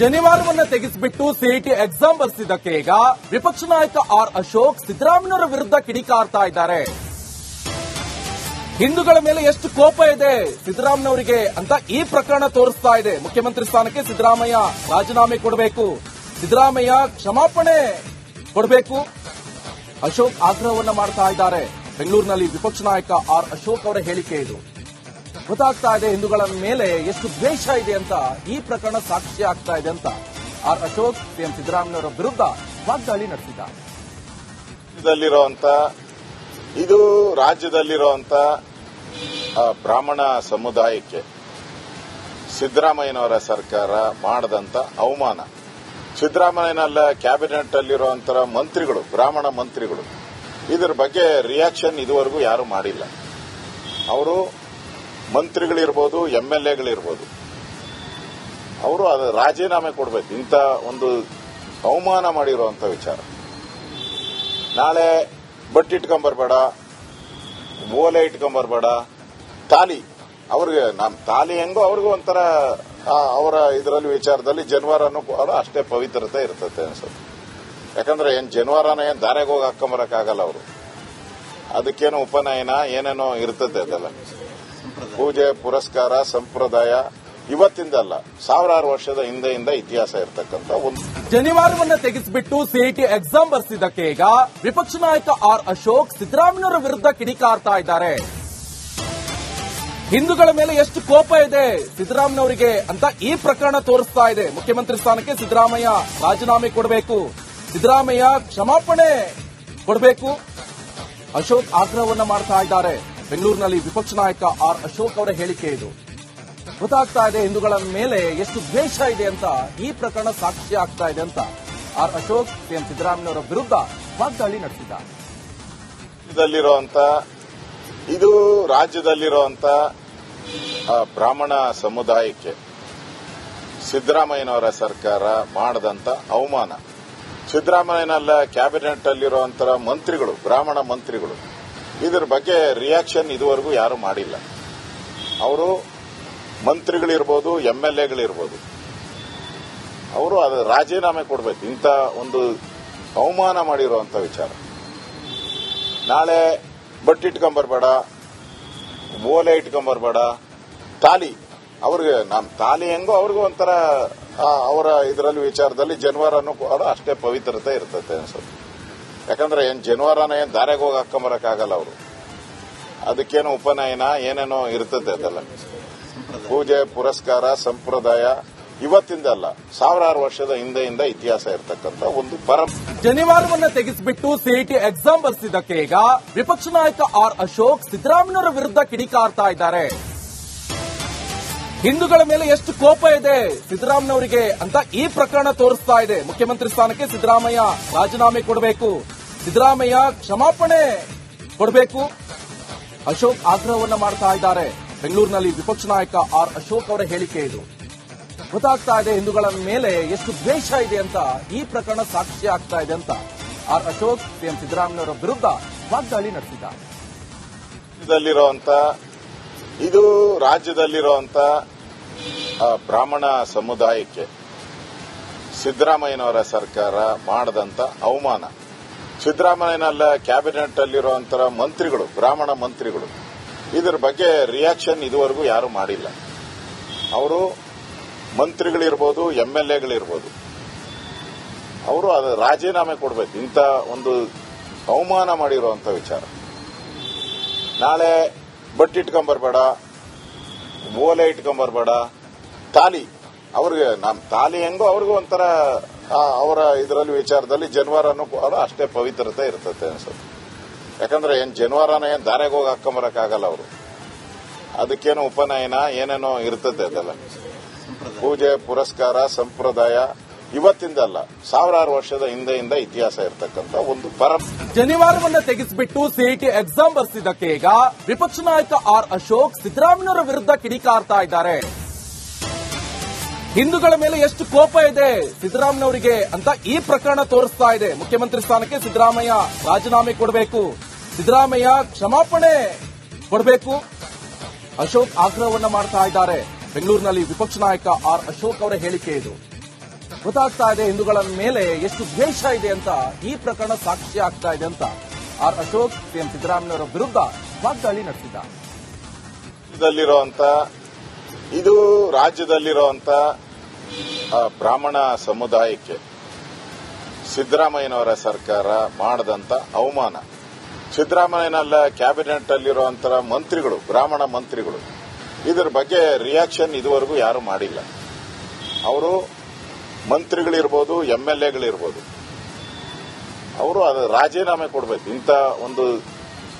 ಶನಿವಾರವನ್ನ ತೆಗೆಸಿಬಿಟ್ಟು CET exam ಬರೆಸಿದ್ದಕ್ಕೆ ಈಗ ವಿಪಕ್ಷ ನಾಯಕ ಆರ್ ಅಶೋಕ್ ಸಿದ್ದರಾಮಯ್ಯರ ವಿರುದ್ಧ ಕಿಡಿಕಾರ್ತಾ ಇದ್ದಾರೆ. ಹಿಂದೂಗಳ ಮೇಲೆ ಎಷ್ಟು ಕೋಪ ಇದೆ ಸಿದ್ದರಾಮಯ್ಯವರಿಗೆ ಅಂತ ಈ ಪ್ರಕರಣ ತೋರಿಸ್ತಾ ಇದೆ. ಮುಖ್ಯಮಂತ್ರಿ ಸ್ಥಾನಕ್ಕೆ ಸಿದ್ದರಾಮಯ್ಯ ರಾಜೀನಾಮೆ ಕೊಡಬೇಕು. ಸಿದ್ದರಾಮಯ್ಯ ಕ್ಷಮಾಪಣೆ ಕೊಡಬೇಕು. ಅಶೋಕ್ ಆಗ್ರಹವನ್ನ ಮಾಡ್ತಾ ಇದ್ದಾರೆ. ಬೆಂಗಳೂರಿನಲ್ಲಿ ವಿಪಕ್ಷ ನಾಯಕ ಆರ್ ಅಶೋಕ್ ಅವರ ಹೇಳಿಕೆ ಇದು. ಗೊತ್ತಾಗ್ತಾ ಇದೆ ಹಿಂದೂಗಳ ಮೇಲೆ ಎಷ್ಟು ದ್ವೇಷ ಇದೆ ಅಂತ. ಈ ಪ್ರಕರಣ ಸಾಕ್ಷಿ ಆಗ್ತಾ ಇದೆ ಅಂತ ಆರ್ ಅಶೋಕ್ ಸಿಎಂ ಸಿದ್ದರಾಮಯ್ಯವರ ವಿರುದ್ಧ ವಾಗ್ದಾಳಿ ನಡೆಸಿದ್ದಾರೆ. ಇದು ರಾಜ್ಯದಲ್ಲಿರುವಂತ ಬ್ರಾಹ್ಮಣ ಸಮುದಾಯಕ್ಕೆ ಸಿದ್ದರಾಮಯ್ಯನವರ ಸರ್ಕಾರ ಮಾಡದಂತ ಅವಮಾನ. ಸಿದ್ದರಾಮಯ್ಯನಲ್ಲ ಕ್ಯಾಬಿನೆಟ್ ಅಲ್ಲಿರುವಂತ ಮಂತ್ರಿಗಳು, ಬ್ರಾಹ್ಮಣ ಮಂತ್ರಿಗಳು. ಇದರ ಬಗ್ಗೆ ರಿಯಾಕ್ಷನ್ ಇದುವರೆಗೂ ಯಾರು ಮಾಡಿಲ್ಲ. ಅವರು ಮಂತ್ರಿಗಳಿರ್ಬೋದು ಎಂ ಎಲ್ ಎಗಳಿರ್ಬೋದು ಅವರು ಅದು ರಾಜೀನಾಮೆ ಕೊಡಬೇಕು. ಇಂಥ ಒಂದು ಅವಮಾನ ಮಾಡಿರುವಂತ ವಿಚಾರ. ನಾಳೆ ಬಟ್ಟೆ ಇಟ್ಕೊಂಬರ್ಬೇಡ ಓಲೆ ಇಟ್ಕೊಂಬರ್ಬೇಡ ತಾಲಿ, ಅವ್ರಿಗೆ ನಮ್ಮ ತಾಲಿ ಹೆಂಗೋ ಅವ್ರಿಗೂ ಒಂಥರ ಅವರ ಇದರಲ್ಲಿ ವಿಚಾರದಲ್ಲಿ ಜನ್ವಾರನೂ ಕೂಡ ಅಷ್ಟೇ ಪವಿತ್ರತೆ ಇರ್ತದೆ ಅನ್ಸುತ್ತೆ. ಯಾಕಂದ್ರೆ ಏನ್ ಜನವಾರನ ಏನ್ ದಾರೆಗೆ ಹೋಗಿ ಹಾಕೊಂಬರಕ್ಕಾಗಲ್ಲ ಅವರು. ಅದಕ್ಕೇನೋ ಉಪನಯನ ಏನೇನೋ ಇರ್ತದೆ ಅದೆಲ್ಲ. ಪೂಜೆ ಪುರಸ್ಕಾರ ಸಂಪ್ರದಾಯ ಇವತ್ತಿಂದಲ್ಲ ಸಾವಿರಾರು ವರ್ಷದ ಹಿಂದೆಯಿಂದ ಇತಿಹಾಸ ಇರತಕ್ಕಂತ ಒಂದು ಶನಿವಾರವನ್ನ ತೆಗೆಸಿಬಿಟ್ಟು ಸಿಇಟಿ ಎಕ್ಸಾಮ್ ಬರ್ಸಿದ್ದಕ್ಕೆ ಈಗ ವಿಪಕ್ಷ ನಾಯಕ ಆರ್ ಅಶೋಕ್ ಸಿದ್ದರಾಮಯ್ಯರ ವಿರುದ್ಧ ಕಿಡಿಕಾರ್ತಾ ಇದ್ದಾರೆ. ಹಿಂದೂಗಳ ಮೇಲೆ ಎಷ್ಟು ಕೋಪ ಇದೆ ಸಿದ್ದರಾಮಯ್ಯವರಿಗೆ ಅಂತ ಈ ಪ್ರಕರಣ ತೋರಿಸ್ತಾ ಇದೆ. ಮುಖ್ಯಮಂತ್ರಿ ಸ್ಥಾನಕ್ಕೆ ಸಿದ್ದರಾಮಯ್ಯ ರಾಜೀನಾಮೆ ಕೊಡಬೇಕು. ಸಿದ್ದರಾಮಯ್ಯ ಕ್ಷಮಾಪಣೆ ಕೊಡಬೇಕು. ಅಶೋಕ್ ಆಗ್ರಹವನ್ನ ಮಾಡ್ತಾ ಇದ್ದಾರೆ. ಬೆಂಗಳೂರಿನಲ್ಲಿ ವಿಪಕ್ಷ ನಾಯಕ ಆರ್ ಅಶೋಕ್ ಅವರ ಹೇಳಿಕೆ ಇದು. ಗೊತ್ತಾಗ್ತಾ ಇದೆ ಹಿಂದೂಗಳ ಮೇಲೆ ಎಷ್ಟು ದ್ವೇಷ ಇದೆ ಅಂತ, ಈ ಪ್ರಕರಣ ಸಾಕ್ಷಿ ಆಗ್ತಾ ಇದೆ ಅಂತ ಆರ್ ಅಶೋಕ್ ಸಿಎಂ ಸಿದ್ದರಾಮಯ್ಯವರ ವಿರುದ್ಧ ವಾಗ್ದಾಳಿ ನಡೆಸಿದ್ದಾರೆ. ಇದು ರಾಜ್ಯದಲ್ಲಿರುವಂತ ಬ್ರಾಹ್ಮಣ ಸಮುದಾಯಕ್ಕೆ ಸಿದ್ದರಾಮಯ್ಯನವರ ಸರ್ಕಾರ ಮಾಡದಂತ ಅವಮಾನ. ಸಿದ್ದರಾಮಯ್ಯನಲ್ಲ, ಕ್ಯಾಬಿನೆಟ್ ಅಲ್ಲಿರುವಂತ ಮಂತ್ರಿಗಳು, ಬ್ರಾಹ್ಮಣ ಮಂತ್ರಿಗಳು. ಇದರ ಬಗ್ಗೆ ರಿಯಾಕ್ಷನ್ ಇದುವರೆಗೂ ಯಾರು ಮಾಡಿಲ್ಲ. ಅವರು ಮಂತ್ರಿಗಳಿರ್ಬೋದು ಎಂ ಎಲ್ ಎಗಳಿರ್ಬೋದು ಅವರು ಅದು ರಾಜೀನಾಮೆ ಕೊಡಬೇಕು. ಇಂಥ ಒಂದು ಅವಮಾನ ಮಾಡಿರುವಂಥ ವಿಚಾರ. ನಾಳೆ ಬಟ್ಟೆ ಇಟ್ಕೊಂಬರ್ಬೇಡ ಓಲೆ ಇಟ್ಕೊಂಬರ್ಬೇಡ ತಾಲಿ, ಅವ್ರಿಗೆ ನಮ್ಮ ತಾಲಿ ಹೆಂಗೋ ಅವ್ರಿಗೂ ಒಂಥರ ಅವರ ಇದರಲ್ಲಿ ವಿಚಾರದಲ್ಲಿ ಜನವರನ್ನು ಕೂಡ ಅಷ್ಟೇ ಪವಿತ್ರತೆ ಇರ್ತದೆ ಅನ್ಸುತ್ತೆ. ಯಾಕಂದ್ರೆ ಏನ್ ಜನಿವಾರನ ಏನ್ ದಾರೆಗೆ ಹೋಗಿ ಹಾಕೊಂಬರಕ್ಕಾಗಲ್ಲ ಅವರು. ಅದಕ್ಕೇನೋ ಉಪನಯನ ಏನೇನೋ ಇರ್ತದೆ ಅದೆಲ್ಲ. ಪೂಜೆ, ಪುರಸ್ಕಾರ, ಸಂಪ್ರದಾಯ, ಇವತ್ತಿಂದ ಅಲ್ಲ, ಸಾವಿರಾರು ವರ್ಷದ ಹಿಂದೆಯಿಂದ ಇತಿಹಾಸ ಇರತಕ್ಕಂತ ಒಂದು ಪರ ಶನಿವಾರವನ್ನ ತೆಗೆಸಿಬಿಟ್ಟು ಸಿಇಟಿ ಎಕ್ಸಾಮ್ ಬರ್ಸಿದ್ದಕ್ಕೆ ಈಗ ವಿಪಕ್ಷ ನಾಯಕ ಆರ್ ಅಶೋಕ್ ಸಿದ್ದರಾಮಯ್ಯರ ವಿರುದ್ಧ ಕಿಡಿಕಾರ್ತಾ ಇದ್ದಾರೆ. ಹಿಂದೂಗಳ ಮೇಲೆ ಎಷ್ಟು ಕೋಪ ಇದೆ ಸಿದ್ದರಾಮಯ್ಯವರಿಗೆ ಅಂತ ಈ ಪ್ರಕರಣ ತೋರಿಸ್ತಾ ಇದೆ. ಮುಖ್ಯಮಂತ್ರಿ ಸ್ಥಾನಕ್ಕೆ ಸಿದ್ದರಾಮಯ್ಯ ರಾಜೀನಾಮೆ ಕೊಡಬೇಕು. ಸಿದ್ದರಾಮಯ್ಯ ಕ್ಷಮಾಪಣೆ ಕೊಡಬೇಕು. ಅಶೋಕ್ ಆಗ್ರಹವನ್ನ ಮಾಡ್ತಾ ಇದ್ದಾರೆ. ಬೆಂಗಳೂರಿನಲ್ಲಿ ವಿಪಕ್ಷ ನಾಯಕ ಆರ್ ಅಶೋಕ್ ಅವರ ಹೇಳಿಕೆ ಇದು. ಗೊತ್ತಾಗ್ತಾ ಇದೆ ಹಿಂದೂಗಳ ಮೇಲೆ ಎಷ್ಟು ದ್ವೇಷ ಇದೆ ಅಂತ, ಈ ಪ್ರಕರಣ ಸಾಕ್ಷಿ ಆಗ್ತಾ ಇದೆ ಅಂತ ಆರ್ ಅಶೋಕ್, ಸಿಎಂ ಸಿದ್ದರಾಮಯ್ಯವರ ವಿರುದ್ಧ ವಾಗ್ದಾಳಿ ನಡೆಸಿದ್ದಾರೆ. ಇದು ರಾಜ್ಯದಲ್ಲಿರುವಂತ ಬ್ರಾಹ್ಮಣ ಸಮುದಾಯಕ್ಕೆ ಸಿದ್ದರಾಮಯ್ಯನವರ ಸರ್ಕಾರ ಮಾಡದಂತ ಅವಮಾನ. ಸಿದ್ದರಾಮಯ್ಯನಲ್ಲ ಕ್ಯಾಬಿನೆಟ್ ಅಲ್ಲಿರುವಂತ ಮಂತ್ರಿಗಳು, ಬ್ರಾಹ್ಮಣ ಮಂತ್ರಿಗಳು. ಇದರ ಬಗ್ಗೆ ರಿಯಾಕ್ಷನ್ ಇದುವರೆಗೂ ಯಾರು ಮಾಡಿಲ್ಲ. ಅವರು ಮಂತ್ರಿಗಳಿರ್ಬೋದು ಎಂ ಎಲ್ ಎಗಳಿರ್ಬೋದು ಅವರು ಅದು ರಾಜೀನಾಮೆ ಕೊಡಬೇಕು, ಇಂಥ ಒಂದು ಅವಮಾನ ಮಾಡಿರುವಂತ ವಿಚಾರ. ನಾಳೆ ಬಟ್ಟೆ ಇಟ್ಕೊಂಬರ್ಬೇಡ, ಓಲೆ ಇಟ್ಕೊಂಬರ್ಬೇಡ, ತಾಲಿ. ಅವ್ರಿಗೆ ನಮ್ಮ ತಾಲಿ ಹೆಂಗೋ ಅವ್ರಿಗೂ ಒಂಥರ ಅವರ ಇದರಲ್ಲಿ ವಿಚಾರದಲ್ಲಿ ಜನಿವಾರನು ಕೂಡ ಅಷ್ಟೇ ಪವಿತ್ರತೆ ಇರ್ತದೆ ಅನ್ಸುತ್ತೆ. ಯಾಕಂದ್ರೆ ಏನ್ ಜನ್ವಾರನ ಏನ್ ದಾರೆಗೆ ಹೋಗಿ ಹಾಕೊಂಬರಕ್ಕಾಗಲ್ಲ ಅವರು. ಅದಕ್ಕೇನು ಉಪನಯನ ಏನೇನೋ ಇರ್ತದೆ ಅದೆಲ್ಲ. ಪೂಜೆ, ಪುರಸ್ಕಾರ, ಸಂಪ್ರದಾಯ, ಇವತ್ತಿಂದಲ್ಲ ಸಾವಿರಾರು ವರ್ಷದ ಹಿಂದೆಯಿಂದ ಇತಿಹಾಸ ಇರತಕ್ಕಂತ ಒಂದು ಪರ ಶನಿವಾರವನ್ನ ತೆಗೆಸಿಬಿಟ್ಟು ಸಿಇಟಿ ಎಕ್ಸಾಮ್ ಬರ್ತಿದ್ದಕ್ಕೆ ಈಗ ವಿಪಕ್ಷ ನಾಯಕ ಆರ್ ಅಶೋಕ್ ಸಿದ್ದರಾಮಯ್ಯರ ವಿರುದ್ಧ ಕಿಡಿಕಾರ್ತಾ ಇದ್ದಾರೆ. ಹಿಂದೂಗಳ ಮೇಲೆ ಎಷ್ಟು ಕೋಪ ಇದೆ ಸಿದ್ದರಾಮಯ್ಯನವರಿಗೆ ಅಂತ ಈ ಪ್ರಕರಣ ತೋರಿಸ್ತಾ ಇದೆ. ಮುಖ್ಯಮಂತ್ರಿ ಸ್ಥಾನಕ್ಕೆ ಸಿದ್ದರಾಮಯ್ಯ ರಾಜೀನಾಮೆ ಕೊಡಬೇಕು. ಸಿದ್ದರಾಮಯ್ಯ ಕ್ಷಮಾಪಣೆ ಕೊಡಬೇಕು. ಅಶೋಕ್ ಆಗ್ರಹವನ್ನ ಮಾಡ್ತಾ ಇದ್ದಾರೆ. ಬೆಂಗಳೂರಿನಲ್ಲಿ ವಿಪಕ್ಷ ನಾಯಕ ಆರ್ ಅಶೋಕ್ ಅವರ ಹೇಳಿಕೆ ಇದು. ಗೊತ್ತಾಗ್ತಾ ಇದೆ ಹಿಂದೂಗಳ ಮೇಲೆ ಎಷ್ಟು ದ್ವೇಷ ಇದೆ ಅಂತ, ಈ ಪ್ರಕರಣ ಸಾಕ್ಷಿ ಆಗ್ತಾ ಇದೆ ಅಂತ. ಆರ್ ಅಶೋಕ್, ಸಿಎಂ ಸಿದ್ದರಾಮಯ್ಯವರ ವಿರುದ್ಧ ವಾಗ್ದಾಳಿ ನಡೆಸಿದ್ದಾರೆ. ಇದು ರಾಜ್ಯದಲ್ಲಿರುವಂತ ಬ್ರಾಹ್ಮಣ ಸಮುದಾಯಕ್ಕೆ ಸಿದ್ದರಾಮಯ್ಯನವರ ಸರ್ಕಾರ ಮಾಡದಂತ ಅವಮಾನ. ಸಿದ್ದರಾಮಯ್ಯನಲ್ಲ ಕ್ಯಾಬಿನೆಟ್ ಅಲ್ಲಿರುವಂತ ಮಂತ್ರಿಗಳು, ಬ್ರಾಹ್ಮಣ ಮಂತ್ರಿಗಳು. ಇದರ ಬಗ್ಗೆ ರಿಯಾಕ್ಷನ್ ಇದುವರೆಗೂ ಯಾರು ಮಾಡಿಲ್ಲ. ಅವರು ಮಂತ್ರಿಗಳಿರ್ಬೋದು ಎಂ ಎಲ್ ಎಗಳಿರ್ಬೋದು ಅವರು ಅದು ರಾಜೀನಾಮೆ ಕೊಡಬೇಕು ಇಂಥ ಒಂದು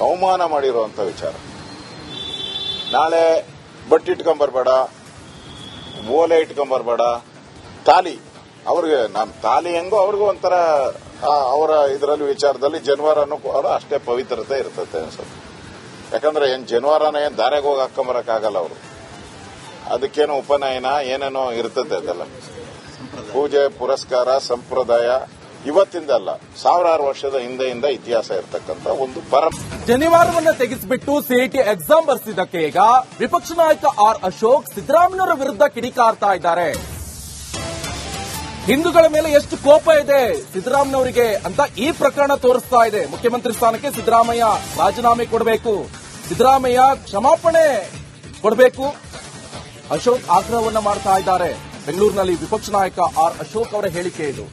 ಅವಮಾನ ಮಾಡಿರುವಂತ ವಿಚಾರ. ನಾಳೆ ಬಟ್ಟೆ ಇಟ್ಕೊಂಬರ್ಬೇಡ, ಓಲೆ ಇಟ್ಕೊಂಬರ್ಬೇಡ, ತಾಲಿ. ಅವ್ರಿಗೆ ನಮ್ ತಾಲಿ ಹೆಂಗೋ ಅವ್ರಿಗೂ ಒಂಥರ ಅವರ ಇದರಲ್ಲಿ ವಿಚಾರದಲ್ಲಿ ಜನವಾರನು ಕೂಡ ಅಷ್ಟೇ ಪವಿತ್ರತೆ ಇರ್ತದೆ ಅನ್ಸುತ್ತೆ. ಯಾಕಂದ್ರೆ ಏನ್ ಜನವಾರನ ಏನ್ ದಾರೆಗೆ ಹೋಗಿ ಹಾಕೊಂಬರಕ್ಕಾಗಲ್ಲ ಅವರು. ಅದಕ್ಕೇನು ಉಪನಯನ ಏನೇನೋ ಇರ್ತದೆ ಅದೆಲ್ಲ. ಪೂಜೆ, ಪುರಸ್ಕಾರ, ಸಂಪ್ರದಾಯ ಇವತ್ತಿಂದ ಅಲ್ಲ, ಸಾವಿರಾರು ವರ್ಷದ ಹಿಂದೆಯಿಂದ ಇತಿಹಾಸ ಇರತಕ್ಕಂತ ಒಂದು ಪರ ಶನಿವಾರವನ್ನ ತೆಗೆಸಿಬಿಟ್ಟು ಸಿಐಟಿ ಎಕ್ಸಾಮ್ ಬರ್ಸಿದ್ದಕ್ಕೆ ಈಗ ವಿಪಕ್ಷ ನಾಯಕ ಆರ್ ಅಶೋಕ್ ಸಿದ್ದರಾಮಯ್ಯವರ ವಿರುದ್ಧ ಕಿಡಿಕಾರ್ತಾ ಇದ್ದಾರೆ. ಹಿಂದೂಗಳ ಮೇಲೆ ಎಷ್ಟು ಕೋಪ ಇದೆ ಸಿದ್ದರಾಮಯ್ಯವರಿಗೆ ಅಂತ ಈ ಪ್ರಕರಣ ತೋರಿಸ್ತಾ ಇದೆ. ಮುಖ್ಯಮಂತ್ರಿ ಸ್ಥಾನಕ್ಕೆ ಸಿದ್ದರಾಮಯ್ಯ ರಾಜೀನಾಮೆ ಕೊಡಬೇಕು. ಸಿದ್ದರಾಮಯ್ಯ ಕ್ಷಮಾಪಣೆ ಕೊಡಬೇಕು. ಅಶೋಕ್ ಆಗ್ರಹವನ್ನ ಮಾಡ್ತಾ ಇದ್ದಾರೆ. ಬೆಂಗಳೂರಿನಲ್ಲಿ ವಿಪಕ್ಷ ನಾಯಕ ಆರ್ ಅಶೋಕ್ ಅವರ ಹೇಳಿಕೆ ಇದು.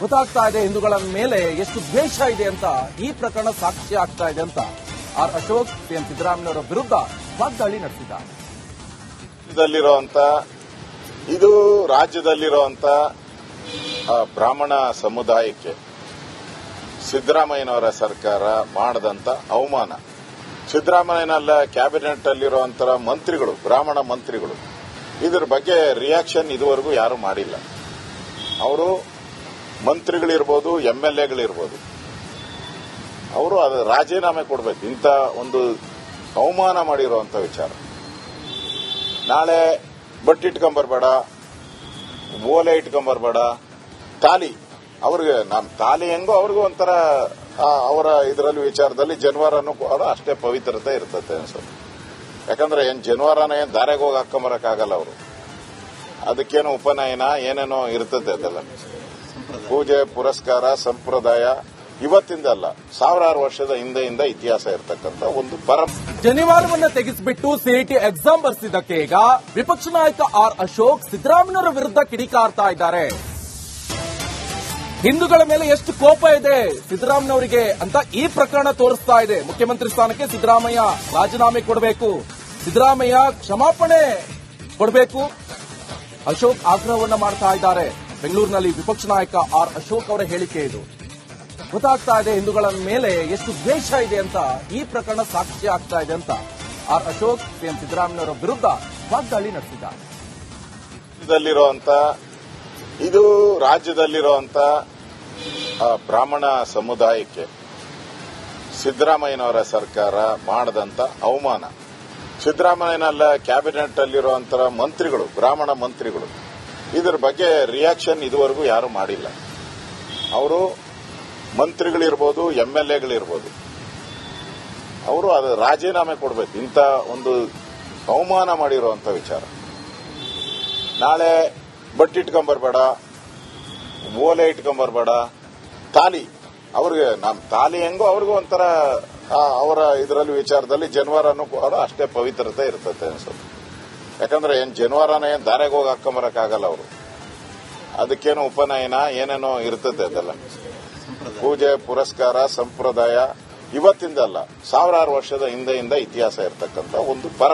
ಗೊತ್ತಾಗ್ತಾ ಇದೆ ಹಿಂದೂಗಳ ಮೇಲೆ ಎಷ್ಟು ದ್ವೇಷ ಇದೆ ಅಂತ, ಈ ಪ್ರಕರಣ ಸಾಕ್ಷಿ ಆಗ್ತಾ ಇದೆ ಅಂತ ಆರ್ ಅಶೋಕ್ ಸಿಎಂ ಸಿದ್ದರಾಮಯ್ಯವರ ವಿರುದ್ಧ ವಾಗ್ದಾಳಿ ನಡೆಸಿದ್ದಾರೆ. ಇದು ರಾಜ್ಯದಲ್ಲಿರುವಂತ ಬ್ರಾಹ್ಮಣ ಸಮುದಾಯಕ್ಕೆ ಸಿದ್ದರಾಮಯ್ಯನವರ ಸರ್ಕಾರ ಮಾಡದಂತ ಅವಮಾನ. ಸಿದ್ದರಾಮಯ್ಯನಲ್ಲ ಕ್ಯಾಬಿನೆಟ್ ಅಲ್ಲಿರುವಂತ ಮಂತ್ರಿಗಳು, ಬ್ರಾಹ್ಮಣ ಮಂತ್ರಿಗಳು. ಇದರ ಬಗ್ಗೆ ರಿಯಾಕ್ಷನ್ ಇದುವರೆಗೂ ಯಾರು ಮಾಡಿಲ್ಲ. ಅವರು ಮಂತ್ರಿಗಳಿರ್ಬೋದು ಎಂ ಎಲ್ ಎಗಳಿರ್ಬೋದು ಅವರು ಅದು ರಾಜೀನಾಮೆ ಕೊಡಬೇಕು. ಇಂಥ ಒಂದು ಅವಮಾನ ಮಾಡಿರುವಂತ ವಿಚಾರ. ನಾಳೆ ಬಟ್ಟೆ ಇಟ್ಕೊಂಬರ್ಬೇಡ ಓಲೆ ಇಟ್ಕೊಂಬರ್ಬೇಡ ತಾಲಿ, ಅವ್ರಿಗೆ ನಮ್ಮ ತಾಲಿ ಹೆಂಗೋ ಅವ್ರಿಗೂ ಒಂಥರ ಅವರ ಇದರಲ್ಲಿ ವಿಚಾರದಲ್ಲಿ ಜನವಾರನು ಕೂಡ ಅಷ್ಟೇ ಪವಿತ್ರತೆ ಇರ್ತದೆ ಅನ್ಸುತ್ತೆ. ಯಾಕಂದ್ರೆ ಏನ್ ಜನವಾರನ ಏನ್ ದಾರೆಗೆ ಹೋಗಿ ಹಾಕೊಂಬರಕ್ಕಾಗಲ್ಲ ಅವರು. ಅದಕ್ಕೇನು ಉಪನಯನ ಏನೇನೋ ಇರ್ತದೆ ಅದೆಲ್ಲ. ಪೂಜೆ, ಪುರಸ್ಕಾರ, ಸಂಪ್ರದಾಯ ಇವತ್ತಿಂದ ಅಲ್ಲ, ಸಾವಿರಾರು ವರ್ಷದ ಹಿಂದೆಯಿಂದ ಇತಿಹಾಸ ಇರತಕ್ಕಂತ ಒಂದು ಪರಂ ಶನಿವಾರವನ್ನ ತೆಗೆಸಿಬಿಟ್ಟು ಸಿಇಟಿ ಎಕ್ಸಾಮ್ ಬರ್ಸಿದ್ದಕ್ಕೆ ಈಗ ವಿಪಕ್ಷ ನಾಯಕ ಆರ್ ಅಶೋಕ್ ಸಿದ್ದರಾಮಯ್ಯರ ವಿರುದ್ಧ ಕಿಡಿಕಾರ್ತಾ ಇದ್ದಾರೆ. ಹಿಂದೂಗಳ ಮೇಲೆ ಎಷ್ಟು ಕೋಪ ಇದೆ ಸಿದ್ದರಾಮಯ್ಯವರಿಗೆ ಅಂತ ಈ ಪ್ರಕರಣ ತೋರಿಸ್ತಾ ಇದೆ. ಮುಖ್ಯಮಂತ್ರಿ ಸ್ಥಾನಕ್ಕೆ ಸಿದ್ದರಾಮಯ್ಯ ರಾಜೀನಾಮೆ ಕೊಡಬೇಕು. ಸಿದ್ದರಾಮಯ್ಯ ಕ್ಷಮಾಪಣೆ ಕೊಡಬೇಕು. ಅಶೋಕ್ ಆಗ್ರಹವನ್ನ ಮಾಡ್ತಾ ಇದ್ದಾರೆ. ಬೆಂಗಳೂರಿನಲ್ಲಿ ವಿಪಕ್ಷ ನಾಯಕ ಆರ್ ಅಶೋಕ್ ಅವರ ಹೇಳಿಕೆ ಇದು. ಗೊತ್ತಾಗ್ತಾ ಇದೆ ಹಿಂದೂಗಳ ಮೇಲೆ ಎಷ್ಟು ದ್ವೇಷ ಇದೆ ಅಂತ, ಈ ಪ್ರಕರಣ ಸಾಕ್ಷಿ ಆಗ್ತಾ ಇದೆ ಅಂತ ಆರ್ ಅಶೋಕ್ ಸಿಎಂ ಸಿದ್ದರಾಮಯ್ಯವರ ವಿರುದ್ಧ ವಾಗ್ದಾಳಿ ನಡೆಸಿದ್ದಾರೆ. ಇದು ರಾಜ್ಯದಲ್ಲಿರುವಂತ ಬ್ರಾಹ್ಮಣ ಸಮುದಾಯಕ್ಕೆ ಸಿದ್ದರಾಮಯ್ಯನವರ ಸರ್ಕಾರ ಮಾಡದಂತ ಅವಮಾನ. ಸಿದ್ದರಾಮಯ್ಯನಲ್ಲ, ಕ್ಯಾಬಿನೆಟ್ ಅಲ್ಲಿರುವಂತ ಮಂತ್ರಿಗಳು, ಬ್ರಾಹ್ಮಣ ಮಂತ್ರಿಗಳು. ಇದರ ಬಗ್ಗೆ ರಿಯಾಕ್ಷನ್ ಇದುವರೆಗೂ ಯಾರು ಮಾಡಿಲ್ಲ. ಅವರು ಮಂತ್ರಿಗಳಿರ್ಬೋದು ಎಂ ಎಲ್ ಎಗಳಿರ್ಬೋದು ಅವರು ಅದು ರಾಜೀನಾಮೆ ಕೊಡಬೇಕು. ಇಂಥ ಒಂದು ಅವಮಾನ ಮಾಡಿರುವಂತ ವಿಚಾರ. ನಾಳೆ ಬಟ್ಟೆ ಇಟ್ಕೊಂಬರ್ಬೇಡ ಓಲೆ ಇಟ್ಕೊಂಬರ್ಬೇಡ ತಾಲಿ, ಅವ್ರಿಗೆ ನಮ್ಮ ತಾಲಿ ಹೆಂಗೋ ಅವ್ರಿಗೂ ಒಂಥರ ಅವರ ಇದರಲ್ಲಿ ವಿಚಾರದಲ್ಲಿ ಜನವಾರನೂ ಕೂಡ ಅಷ್ಟೇ ಪವಿತ್ರತೆ ಇರ್ತದೆ ಅನ್ಸುತ್ತೆ. ಯಾಕಂದ್ರೆ ಏನ್ ಜನವಾರನ ಏನ್ ದಾರೆಗೆ ಹೋಗಿ ಹಾಕೊಂಬರಕ್ಕಾಗಲ್ಲ ಅವರು. ಅದಕ್ಕೇನು ಉಪನಯನ ಏನೇನೋ ಇರ್ತದೆ ಅದೆಲ್ಲ. ಪೂಜೆ, ಪುರಸ್ಕಾರ, ಸಂಪ್ರದಾಯ ಇವತ್ತಿಂದ ಅಲ್ಲ ಸಾವಿರಾರು ವರ್ಷದ ಹಿಂದೆಯಿಂದ ಇತಿಹಾಸ ಇರತಕ್ಕಂತ ಒಂದು ಪರ